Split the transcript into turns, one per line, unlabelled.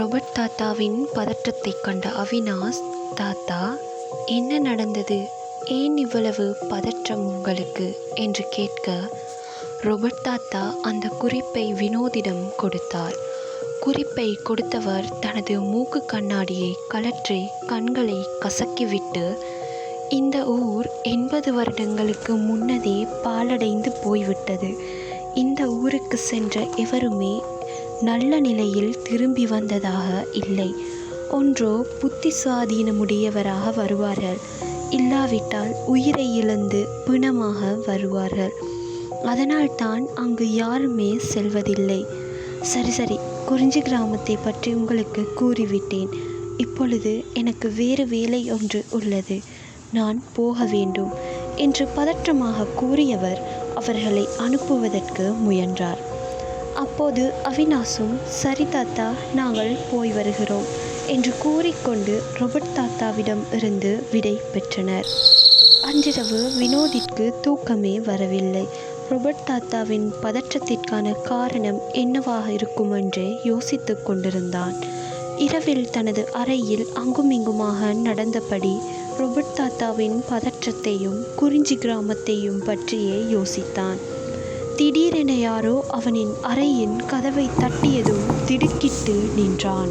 Robert தாத்தாவின் பதற்றத்தைக் கண்ட அவினாஷ் தாத்தா என்ன நடந்தது? ஏன் இவ்வளவு பதற்றம் உங்களுக்கு? என்று கேட்க ரோபர்ட் தாத்தா அந்த குறிப்பை வினோதிடம் கொடுத்தார். குறிப்பை கொடுத்தவர் தனது மூக்கு கண்ணாடியை கழற்றி கண்களை கசக்கிவிட்டு இந்த ஊர் எண்பது வருடங்களுக்கு முன்னதே பாழடைந்து போய்விட்டது. இந்த ஊருக்கு சென்ற எவருமே நல்ல நிலையில் திரும்பி வந்ததாக இல்லை. ஒன்றோ புத்தி சுவாதீனமுடையவராக வருவார்கள். இல்லாவிட்டால் உயிரை இழந்து பிணமாக வருவார்கள். அதனால்தான் அங்கு யாருமே செல்வதில்லை. சரி சரி குறிஞ்சி கிராமத்தை பற்றி உங்களுக்கு கூறிவிட்டேன். இப்பொழுது எனக்கு வேறு வேலை ஒன்று உள்ளது. நான் போக வேண்டும் என்று பதற்றமாக கூறியவர் அவர்களை அனுப்புவதற்கு முயன்றார். அப்போது அவினாசும் சரி தாத்தா நாங்கள் போய் வருகிறோம் என்று கூறிக்கொண்டு ரொபர்ட் தாத்தாவிடம் இருந்து விடை பெற்றனர். அன்றிரவு வினோதிற்கு தூக்கமே வரவில்லை. ரொபர்ட் தாத்தாவின் பதற்றத்திற்கான காரணம் என்னவாக இருக்கும் என்றே யோசித்து கொண்டிருந்தான். இரவில் தனது அறையில் அங்குமிங்குமாக நடந்தபடி ரொபர்ட் தாத்தாவின் பதற்றத்தையும் குறிஞ்சி கிராமத்தையும் பற்றியே யோசித்தான். திடீரென யாரோ அவனின் அறையின் கதவை தட்டியதும் திடுக்கிட்டு நின்றான்.